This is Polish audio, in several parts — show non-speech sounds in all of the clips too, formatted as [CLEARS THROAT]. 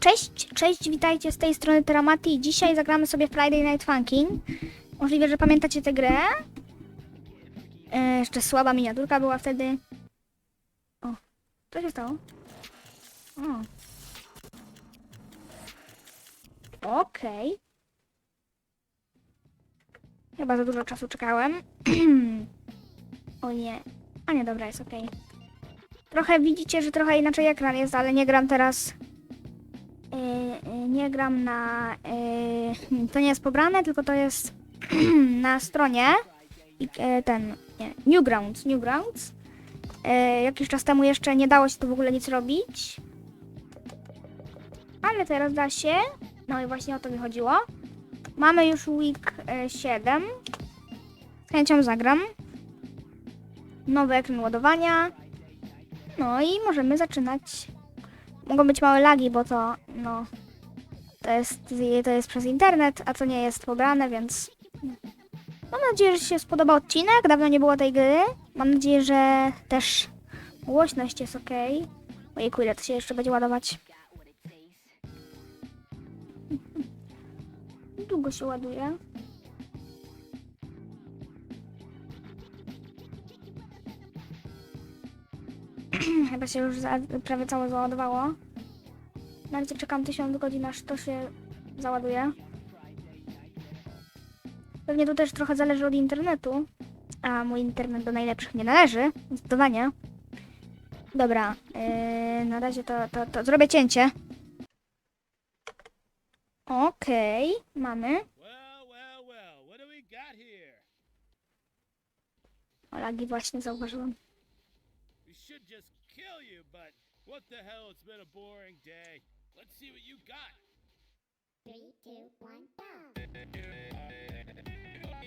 Cześć, cześć, witajcie z tej strony Teramati. Dzisiaj zagramy sobie Friday Night Funkin'. Możliwe, że pamiętacie tę grę. E, jeszcze słaba miniaturka była wtedy. O, co się stało? O. Okej. Chyba za dużo czasu czekałem. [CLEARS THROAT] o nie. A nie, dobra, jest okej. Trochę widzicie, że trochę inaczej ekran jest, ale nie gram teraz nie gram na. Yy, to nie jest pobrane, tylko to jest [CLEARS THROAT] na stronie. Yy, ten. Nie, Newgrounds. Newgrounds. Yy, jakiś czas temu jeszcze nie dało się tu w ogóle nic robić. Ale teraz da się. No i właśnie o to mi chodziło. Mamy już week yy, 7. Z chęcią zagram. Nowy ekran ładowania. No i możemy zaczynać mogą być małe lagi, bo to, no, to jest, to jest przez internet, a to nie jest pobrane, więc mam nadzieję, że się spodoba odcinek. Dawno nie było tej gry. Mam nadzieję, że też głośność jest ok. Ojejku, ile to się jeszcze będzie ładować. [LAUGHS] Długo się ładuje. [CLEARS THROAT] Chyba się już za, prawie całe załadowało. Na razie czekam 1000 godzin, aż to się załaduje. Pewnie to też trochę zależy od internetu. A mój internet do najlepszych nie należy, zdecydowanie. Dobra, yy, na razie to, to, to zrobię cięcie. Okej, mamy. Got here? O, lagi właśnie zauważyłam. Kill you, but what the hell, it's been a boring day. Let's see what you got.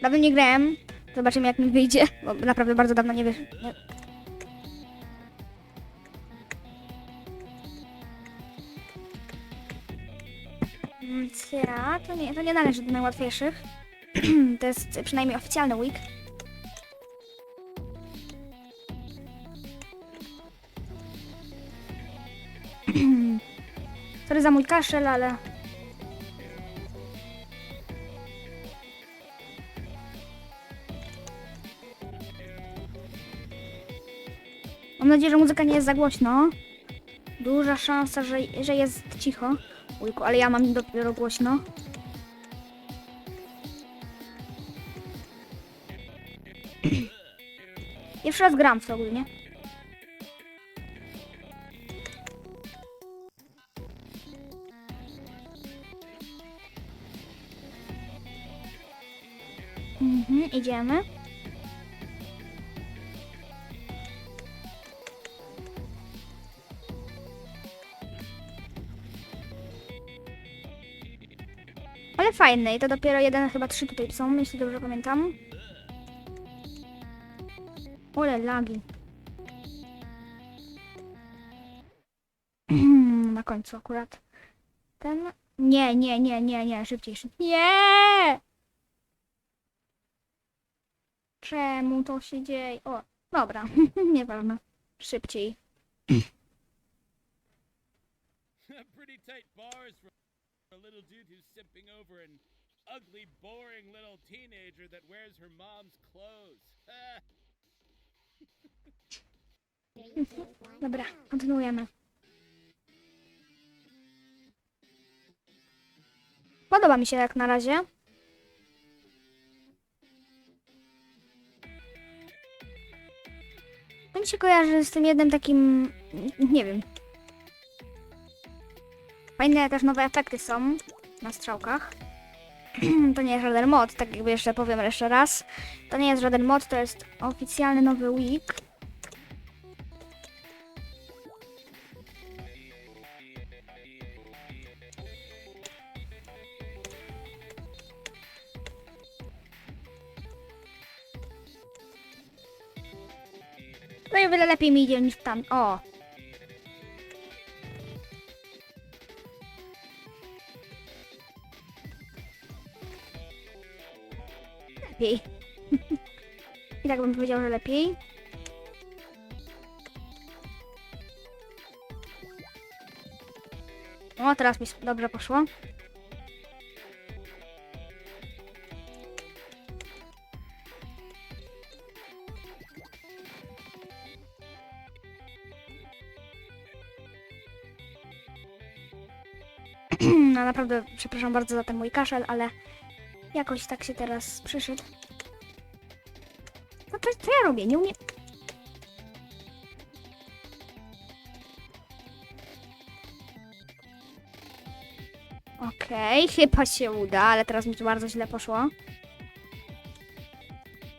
Dawno nie grałem. Zobaczymy jak mi wyjdzie, bo naprawdę bardzo dawno nie wyszło. Nie. Więc ja, to nie, to nie należy do najłatwiejszych. [CLEARS THROAT] to jest przynajmniej oficjalny week. [CLEARS THROAT] Sorry za mój kaszel, ale Mam nadzieję, że muzyka nie jest za głośno. Duża szansa, że, że jest cicho. Ujku, ale ja mam dopiero głośno. [CLEARS THROAT] Jeszcze raz gram w to ogólnie. Idziemy. Ale fajne i to dopiero jeden, chyba trzy tutaj są, jeśli dobrze pamiętam. Ole lagi. [CLEARS THROAT] Na końcu akurat. Ten... Nie, nie, nie, nie, nie, szybciej, szybciej. Nie! Czemu to się dzieje? O, dobra, [LAUGHS] nieważne. Szybciej. [LAUGHS] Pretty tight bars for a little dude who's simping over an ugly, boring little teenager that wears her mom's clothes. [LAUGHS] Dobra, kontynuujemy. Podoba mi się jak na razie. Mi się kojarzy z tym jednym takim... nie wiem. Fajne też nowe efekty są na strzałkach. [CLEARS THROAT] to nie jest żaden mod, tak jakby jeszcze powiem jeszcze raz. To nie jest żaden mod, to jest oficjalny nowy week. O wiele lepiej mi idzie niż tam. O! Lepiej. [LAUGHS] I tak bym powiedział, że lepiej. O, teraz mi dobrze poszło. Naprawdę, przepraszam bardzo za ten mój kaszel, ale jakoś tak się teraz przyszedł. No to co ja robię? Nie umiem... Okej, chyba się uda, ale teraz mi to bardzo źle poszło.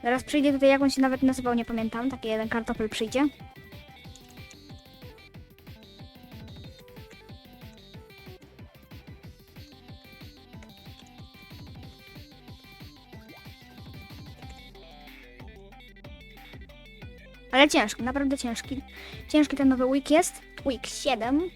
Zaraz przyjdzie tutaj, jak on się nawet nazywał, nie pamiętam. Taki jeden kartofel przyjdzie. Ciężki, naprawdę ciężki. Ciężki ten nowy week jest. Week 7.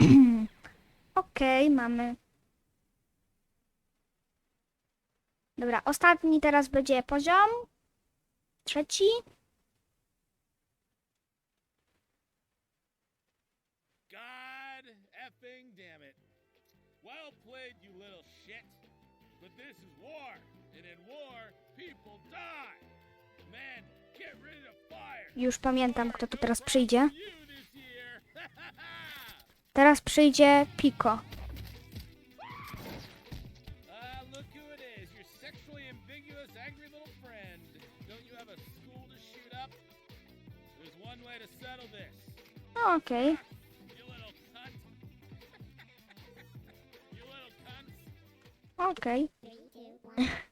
[CLEARS THROAT] Okej, mamy. Dobra, ostatni teraz będzie poziom. Trzeci. Już pamiętam, kto tu teraz przyjdzie. [LAUGHS] Teraz przyjdzie Pico. Ah, look who it is. [LAUGHS] [LAUGHS]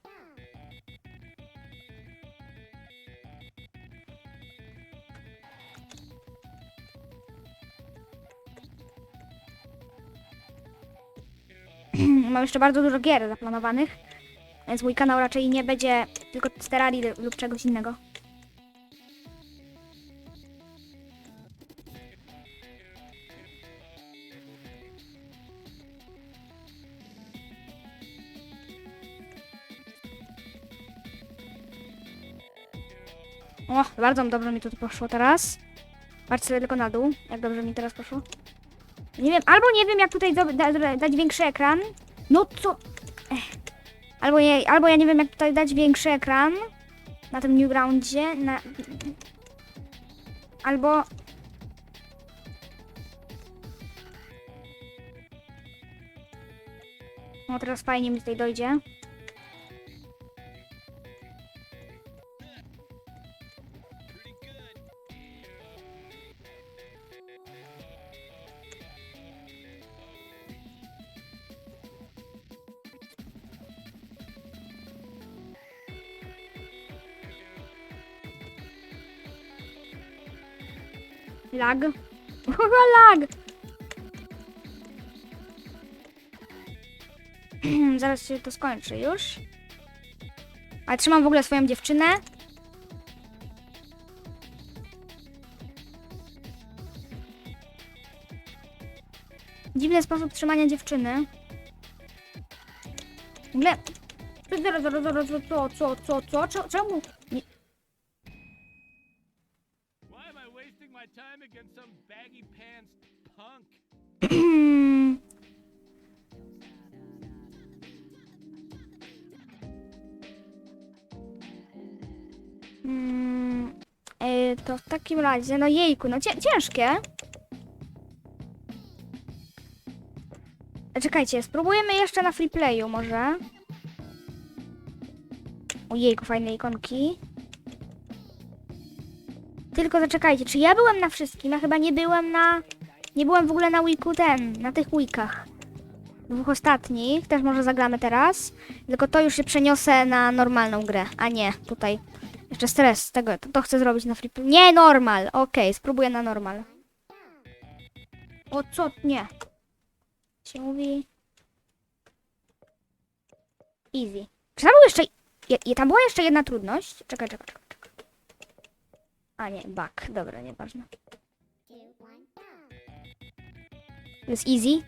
[CLEARS THROAT] Mam jeszcze bardzo dużo gier zaplanowanych, więc mój kanał raczej nie będzie tylko z Terrarii lub czegoś innego. O, bardzo dobrze mi to tu poszło teraz. Patrz sobie tylko na dół, jak dobrze mi teraz poszło. Nie wiem, albo nie wiem, jak tutaj da, da, dać większy ekran. No co? Ech. Albo, nie, albo ja nie wiem, jak tutaj dać większy ekran na tym Newgroundzie. Na... Albo... No teraz fajnie mi tutaj dojdzie. Lag. Lag! [CLEARS THROAT] Zaraz się to skończy już. Ale trzymam w ogóle swoją dziewczynę. Dziwny sposób trzymania dziewczyny. W ogóle... Co, co, co, co, co, czemu? Mm, to w takim razie, no jejku, no cię, ciężkie. E, Czekajcie, spróbujemy jeszcze na freeplayu może. Ojejku, fajne ikonki. Tylko zaczekajcie, czy ja byłem na wszystkim? Ja chyba nie byłem na... Nie byłem w ogóle na weeku ten, na tych weekach. Dwóch ostatnich, też może zagramy teraz. Tylko to już się przeniosę na normalną grę, a nie tutaj. Jeszcze stres z tego, to, to chcę zrobić na flip. Nie, normal. Okej, spróbuję na normal. O co? Nie. Się mówi. Easy. Czy tam był jeszcze. Je, je, tam była jeszcze jedna trudność? Czekaj, czekaj, czekaj. A nie, back. Dobra, nieważne. Jest easy.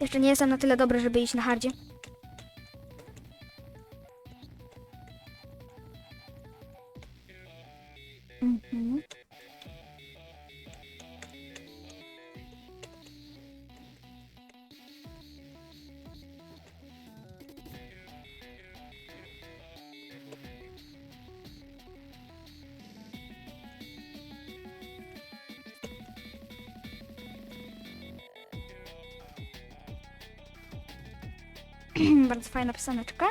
Jeszcze nie jestem na tyle dobry, żeby iść na hardzie. Mhm. Bardzo fajna pioseneczka.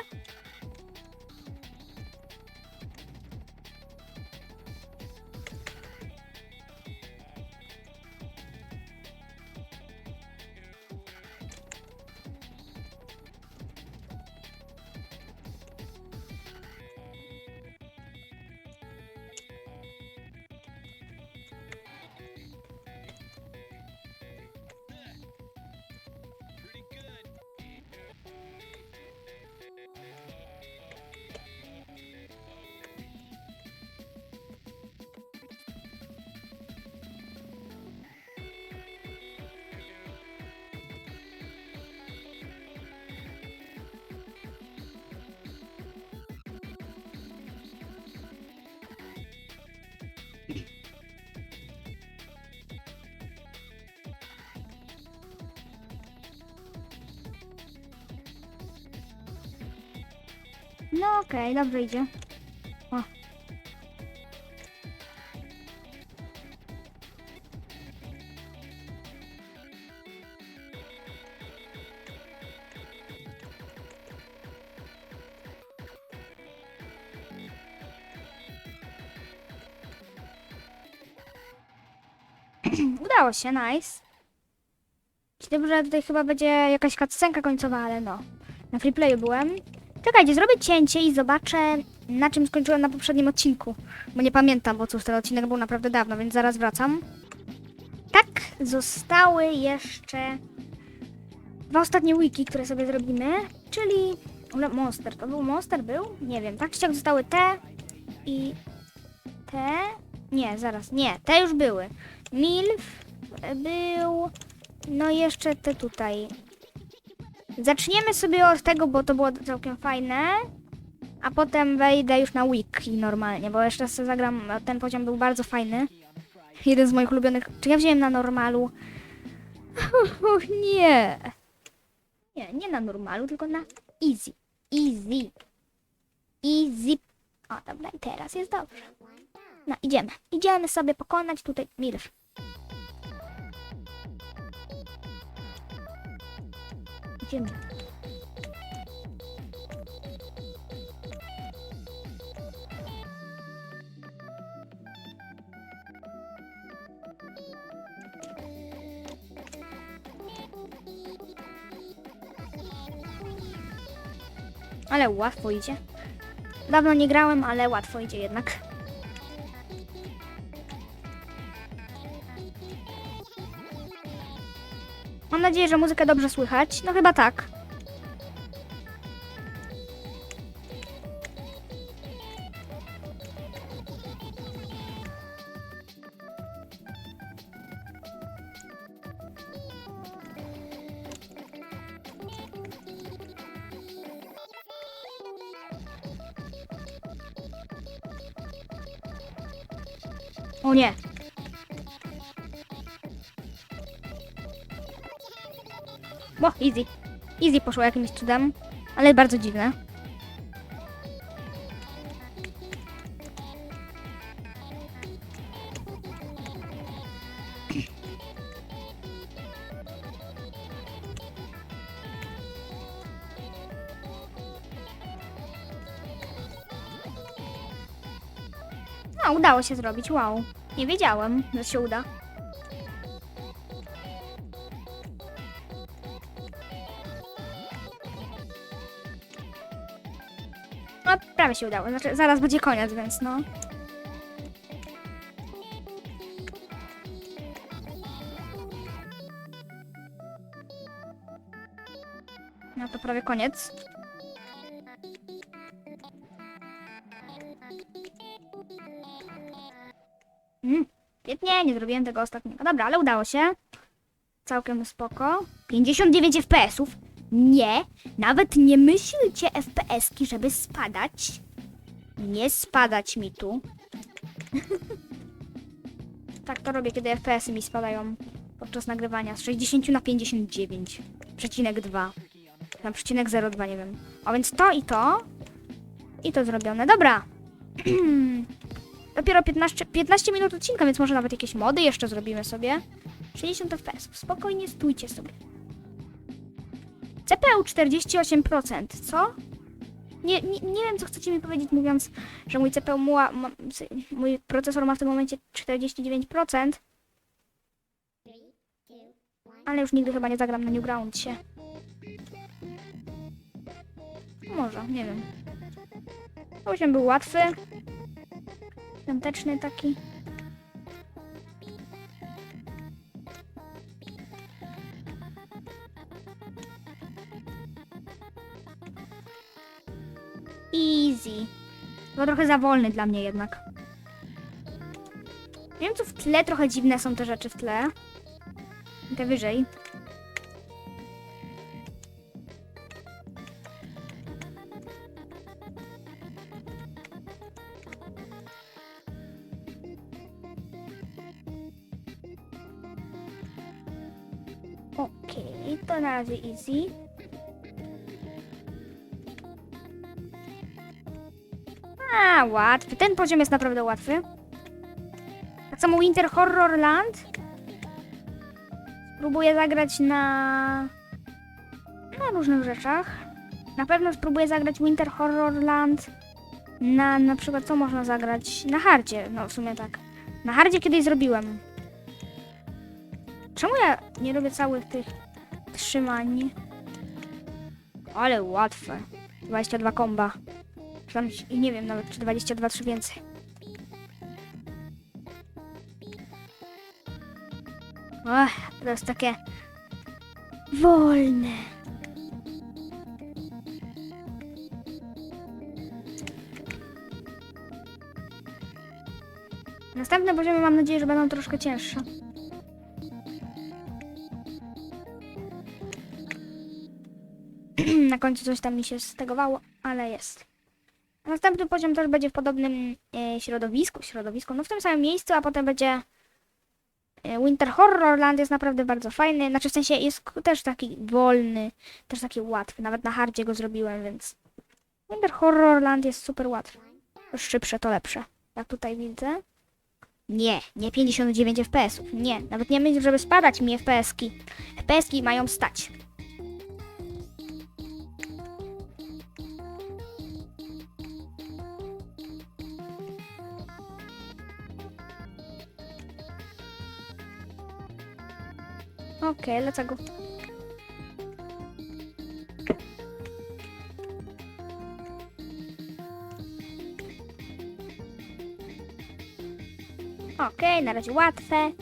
No okej, dobrze idzie. O. [CLEARS THROAT] Udało się, nice. Dobrze, tutaj chyba będzie jakaś cutscenka końcowa, ale no. Na freeplayu byłem. Czekajcie, zrobię cięcie i zobaczę, na czym skończyłem na poprzednim odcinku. Bo nie pamiętam, bo cóż, ten odcinek był naprawdę dawno, więc zaraz wracam. Tak, zostały jeszcze dwa ostatnie wiki, które sobie zrobimy, czyli Monster. To był Monster? Był? Nie wiem. Tak czy zostały te i te. Nie, zaraz. Nie, te już były. Milf był. No jeszcze te tutaj. Zaczniemy sobie od tego, bo to było całkiem fajne. A potem wejdę już na wiki normalnie, bo jeszcze sobie zagram. Ten poziom był bardzo fajny. Jeden z moich ulubionych. Czy ja wziąłem na normalu? [LAUGHS] Och, nie. Nie, nie na normalu, tylko na easy. Easy. Easy. O, dobra, i teraz jest dobrze. No, idziemy. Idziemy sobie pokonać tutaj Milf. Idziemy. Ale łatwo idzie. Dawno nie grałem, ale łatwo idzie jednak. Mam nadzieję, że muzykę dobrze słychać. No chyba tak. O, easy. Easy poszło jakimś cudem, ale bardzo dziwne. No, udało się zrobić, wow. Nie wiedziałem, że się uda. Prawie się udało. Znaczy, zaraz będzie koniec, więc no. No to prawie koniec. Mm, świetnie, nie zrobiłem tego ostatniego. Dobra, ale udało się. Całkiem spoko. 59 FPS-ów. Nie, nawet nie myślcie FPS-ki, żeby spadać. Nie spadać mi tu. [LAUGHS] tak to robię, kiedy FPS-y mi spadają podczas nagrywania z 60 na 59. Przecinek 2. Na przecinek 0,2, nie wiem. A więc to i to. I to zrobione. Dobra. [CLEARS THROAT] Dopiero 15, 15 minut odcinka, więc może nawet jakieś mody jeszcze zrobimy sobie. 60 fps. Spokojnie stójcie sobie. CPU 48%, co? Nie, nie, nie wiem, co chcecie mi powiedzieć, mówiąc, że mój CPU, ma, ma, mój procesor ma w tym momencie 49%. Ale już nigdy chyba nie zagram na Newgroundsie. Może, nie wiem. Osiem był łatwy. Świąteczny taki. Easy. Chyba trochę za wolny dla mnie jednak. Nie wiem co w tle, trochę dziwne są te rzeczy w tle. Te wyżej. Okej, to na razie easy. Łatwy. Ten poziom jest naprawdę łatwy. Tak samo Winter Horror Land. Spróbuję zagrać na... na różnych rzeczach. Na pewno spróbuję zagrać Winter Horror Land na na przykład co można zagrać? Na hardzie, no w sumie tak. Na hardzie kiedyś zrobiłem. Czemu ja nie robię całych tych trzymań? Ale łatwe. 22 komba. I nie wiem nawet, czy 22 czy więcej. Ach, to jest takie wolne. Następne poziomy mam nadzieję, że będą troszkę cięższe. [CLEARS THROAT] Na końcu coś tam mi się stegowało, ale jest. Następny poziom też będzie w podobnym e, środowisku, środowisku, no w tym samym miejscu, a potem będzie e, Winter Horrorland jest naprawdę bardzo fajny, znaczy w sensie jest też taki wolny, też taki łatwy, nawet na hardzie go zrobiłem, więc Winter Horrorland jest super łatwy. Szybsze, to lepsze. Jak tutaj widzę. Nie, nie 59 FPS-ów, nie, nawet nie myślę, żeby spadać mi FPS-ki. FPS-ki mają stać. Okej, dlaczego? Okej, na razie łatwe.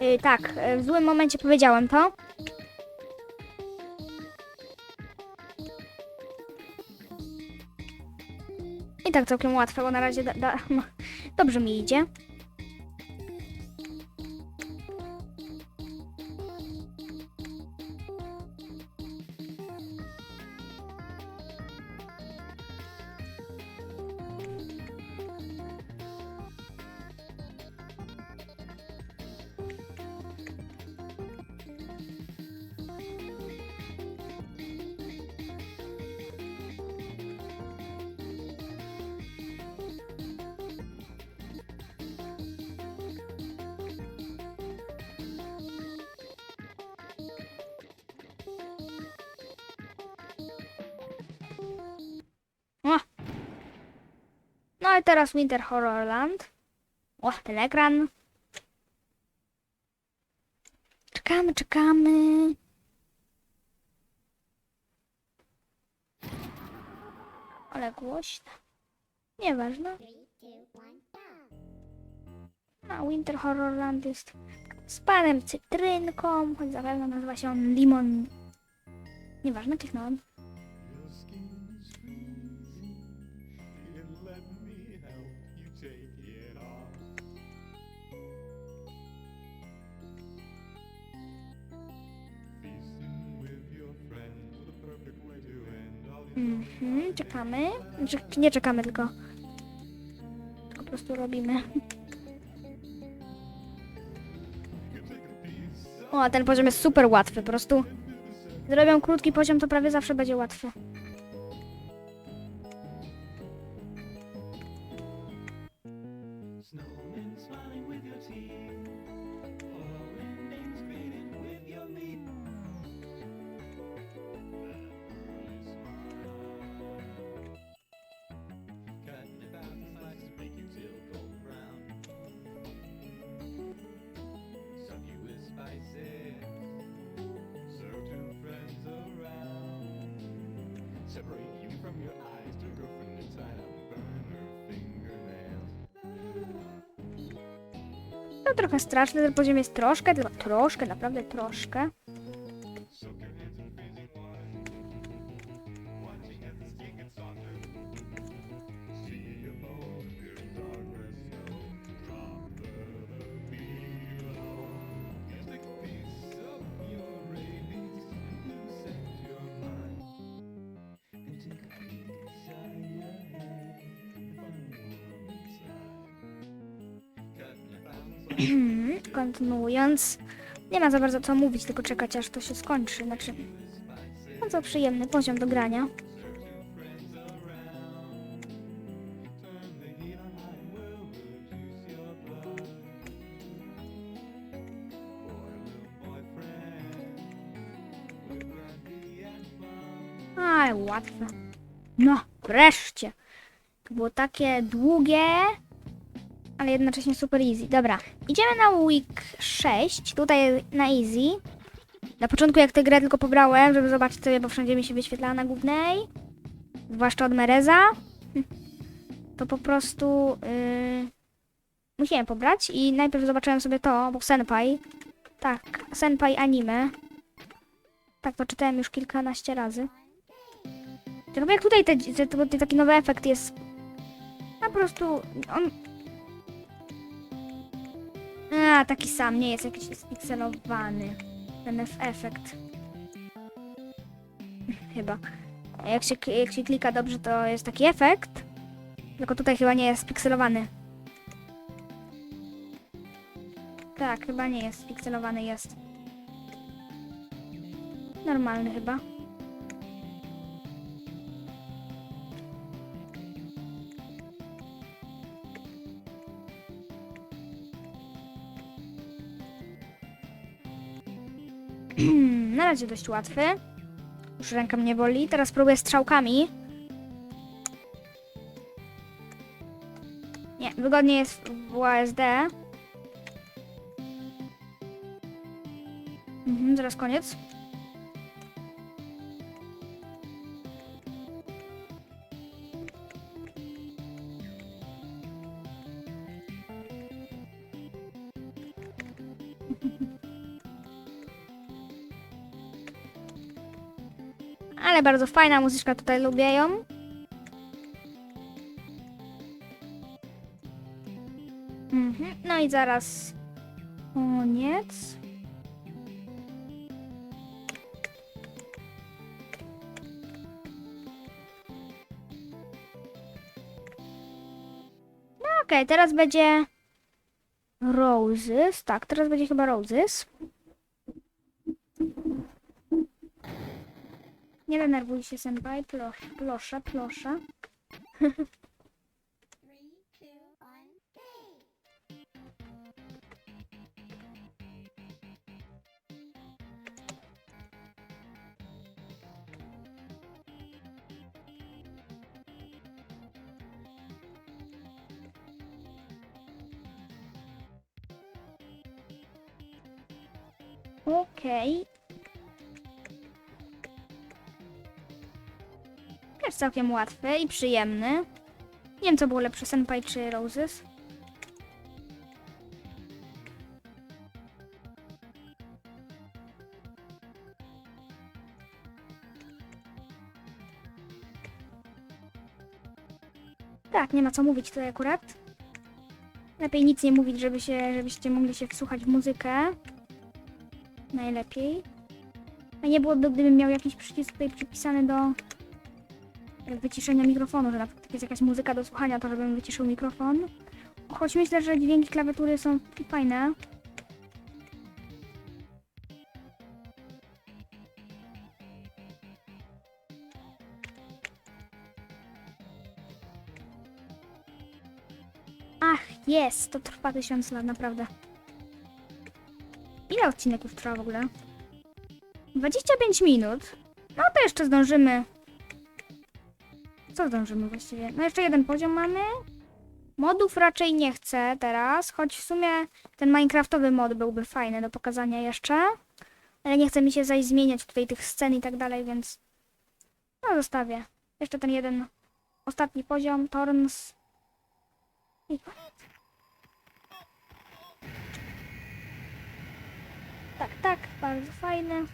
Yy, tak, yy, w złym momencie powiedziałem to. Tak całkiem łatwe, bo na razie da, da, [LAUGHS] dobrze mi idzie. No i teraz Winter Horrorland. O, ten ekran. Czekamy, czekamy. Ale głośno. Nieważne. A Winter Horrorland jest z panem cytrynką, choć zapewne nazywa się on Limon. Nieważne, kliknąłem. Mhm, czekamy. Znaczy, nie czekamy, tylko... Po prostu robimy. O, ten poziom jest super łatwy, po prostu... Zrobią krótki poziom, to prawie zawsze będzie łatwy. To trochę straszne, ten poziom jest troszkę, tylko troszkę, naprawdę troszkę. Kontynuując, nie ma za bardzo co mówić, tylko czekać aż to się skończy. Znaczy, bardzo przyjemny poziom do grania. Ale łatwe. No, wreszcie. To było takie długie, ale jednocześnie super easy. Dobra, idziemy na week 6, tutaj na easy. Na początku jak tę grę tylko pobrałem, żeby zobaczyć sobie, bo wszędzie mi się wyświetlała na głównej, zwłaszcza od Mereza, to po prostu yy, musiałem pobrać i najpierw zobaczyłem sobie to, bo Senpai, tak, Senpai anime, tak to czytałem już kilkanaście razy. Tylko jak tutaj te, te, te, taki nowy efekt jest, po prostu on taki sam, nie jest jakiś spikselowany. Ten ef- efekt. [LAUGHS] Chyba. Jak się, jak się klika dobrze, to jest taki efekt. Tylko tutaj chyba nie jest spikselowany. Tak, chyba nie jest spikselowany, jest. Normalny chyba. Razie dość łatwy. Już ręka mnie boli. Teraz próbuję strzałkami. Nie, wygodnie jest w UASD. Mhm, zaraz koniec. Ale bardzo fajna muzyczka, tutaj lubię ją. Mhm. No i zaraz koniec. No okej, teraz będzie Roses. Tak, teraz będzie chyba Roses. Nie denerwuj się, senpai, proszę, proszę, proszę. Three, two, Jest całkiem łatwy i przyjemny. Nie wiem, co było lepsze, Senpai czy Roses. Tak, nie ma co mówić tutaj akurat. Lepiej nic nie mówić, żeby się, żebyście mogli się wsłuchać w muzykę. Najlepiej. A nie byłoby, gdybym miał jakiś przycisk tutaj przypisany do wyciszenia mikrofonu, że na przykład jest jakaś muzyka do słuchania, to żebym wyciszył mikrofon. Choć myślę, że dźwięki klawiatury są fajne. Ach, jest! To trwa tysiąc lat, naprawdę. Ile odcinek już trwa w ogóle? 25 minut. No to jeszcze zdążymy. Co zdążymy właściwie? No jeszcze jeden poziom mamy. Modów raczej nie chcę teraz, choć w sumie ten minecraftowy mod byłby fajny do pokazania jeszcze. Ale nie chce mi się zaś zmieniać tutaj tych scen i tak dalej, więc no zostawię. Jeszcze ten jeden ostatni poziom, Torns. I koniec. Tak, tak, bardzo fajny.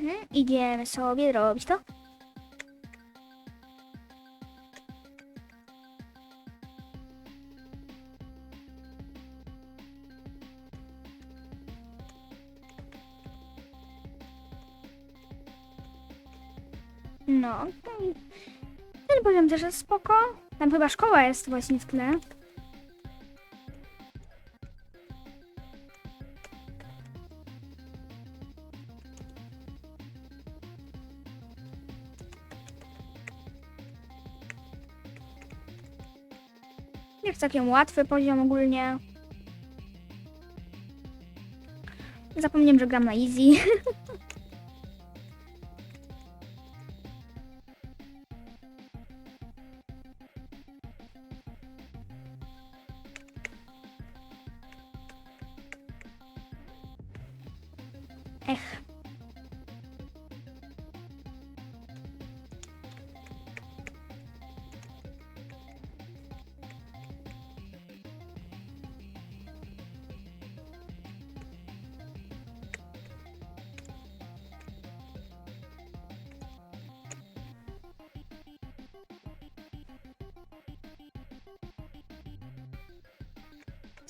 Mhm, idziemy sobie robić to. No, ten poziom też jest spoko. Tam chyba szkoła jest właśnie w tle. Jest całkiem łatwy poziom ogólnie. Zapomniałem, że gram na easy. [LAUGHS]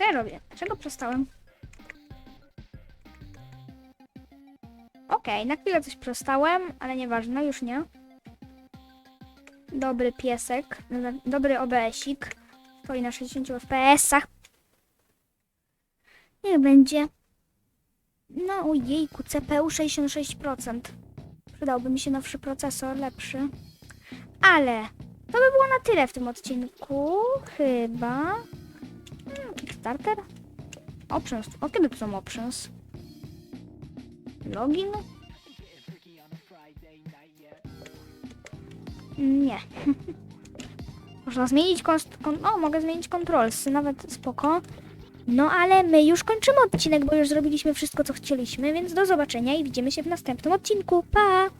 Co ja robię? Dlaczego przestałem? Okej, na chwilę coś przestałem, ale nieważne, już nie. Dobry piesek, do- dobry OBS-ik. Stoi na 60 FPS-ach. Niech będzie. No ojejku, CPU 66%. Przydałby mi się nowszy procesor, lepszy. Ale to by było na tyle w tym odcinku. Chyba. Kickstarter? Options. O kiedy to są options? Login? Nie. [LAUGHS] Można zmienić konst... Kon... O, mogę zmienić controlsy, nawet spoko. No ale my już kończymy odcinek, bo już zrobiliśmy wszystko, co chcieliśmy, więc do zobaczenia i widzimy się w następnym odcinku. Pa!